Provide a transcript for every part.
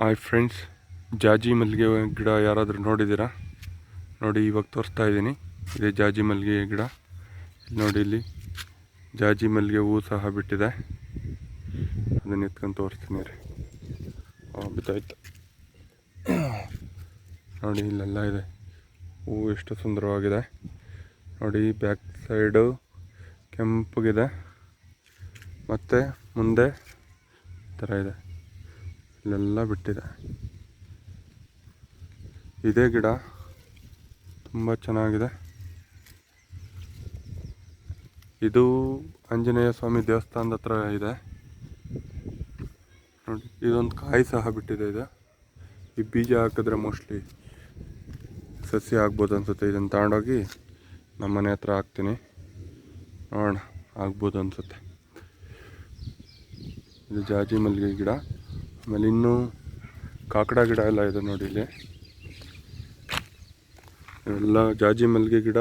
Hi friends ಜಾಜಿ ಮಲ್ಲಿಗೆ ಗಿಡ ಯಾರಾದರೂ ನೋಡಿದ್ದೀರಾ? ನೋಡಿ, ಇವಾಗ ತೋರಿಸ್ತಾ ಇದ್ದೀನಿ. ಇದೇ ಜಾಜಿ ಮಲ್ಲಿಗೆ ಗಿಡ. ನೋಡಿ, ಇಲ್ಲಿ ಜಾಜಿ ಮಲ್ಲಿಗೆ ಹೂ ಸಹ ಬಿಟ್ಟಿದೆ. ಅದನ್ನು ಎತ್ಕೊಂಡು ತೋರಿಸ್ತೀನಿ ರೀ. ಹಾಂ ಬಿದ್ದಾಯ್ತು. ನೋಡಿ, ಇಲ್ಲೆಲ್ಲ ಇದೆ. ಹೂ ಎಷ್ಟು ಸುಂದರವಾಗಿದೆ. ನೋಡಿ ಬ್ಯಾಕ್ ಸೈಡು ಕೆಂಪಗಿದೆ. ಮತ್ತು ಮುಂದೆ ಥರ ಇದೆ. ಇಲ್ಲೆಲ್ಲ ಬಿಟ್ಟಿದೆ. ಇದೇ ಗಿಡ ತುಂಬ ಚೆನ್ನಾಗಿದೆ. ಇದು ಆಂಜನೇಯ ಸ್ವಾಮಿ ದೇವಸ್ಥಾನದ ಹತ್ರ ಇದೆ. ನೋಡಿ, ಇದೊಂದು ಕಾಯಿ ಸಹ ಬಿಟ್ಟಿದೆ ಇದು. ಈ ಬೀಜ ಹಾಕಿದ್ರೆ ಮೋಸ್ಟ್ಲಿ ಸಸಿ ಆಗ್ಬೋದು ಅನ್ಸುತ್ತೆ. ಇದನ್ನು ತಗೊಂಡೋಗಿ ನಮ್ಮ ಮನೆ ಹತ್ರ ಹಾಕ್ತೀನಿ. ನೋಡೋಣ, ಆಗ್ಬೋದು ಅನ್ಸುತ್ತೆ. ಇದು ಜಾಜಿ ಮಲ್ಲಿಗೆ ಗಿಡ. ಆಮೇಲೆ ಇನ್ನೂ ಕಾಕಡ ಗಿಡ ಎಲ್ಲ ಇದೆ ನೋಡಿ ಇಲ್ಲಿ. ಇವೆಲ್ಲ ಜಾಜಿ ಮಲ್ಲಿಗೆ ಗಿಡ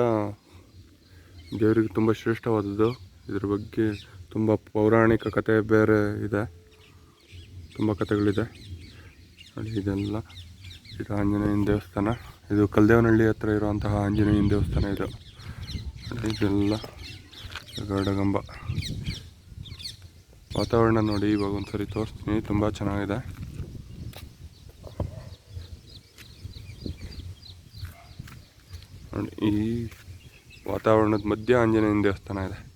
ದೇವರಿಗೆ ತುಂಬ ಶ್ರೇಷ್ಠವಾದದ್ದು. ಇದ್ರ ಬಗ್ಗೆ ತುಂಬ ಪೌರಾಣಿಕ ಕಥೆ ಬೇರೆ ಇದೆ. ತುಂಬ ಕಥೆಗಳಿದೆ. ನೋಡಿ ಇದೆಲ್ಲ. ಇದು ಆಂಜನೇಯನ ದೇವಸ್ಥಾನ. ಇದು ಕಲ್ದೇವನಹಳ್ಳಿ ಹತ್ರ ಇರುವಂತಹ ಆಂಜನೇಯನ ದೇವಸ್ಥಾನ ಇದು. ಇದೆಲ್ಲ ಗರುಡಗಂಬ ವಾತಾವರಣ ನೋಡಿ ಇವಾಗ ಒಂದ್ಸರಿ ತೋರಿಸ್ತೀನಿ. ತುಂಬ ಚೆನ್ನಾಗಿದೆ. ನೋಡಿ ಈ ವಾತಾವರಣದ ಮಧ್ಯ ಆಂಜನೇಯನ ದೇವಸ್ಥಾನ ಇದೆ.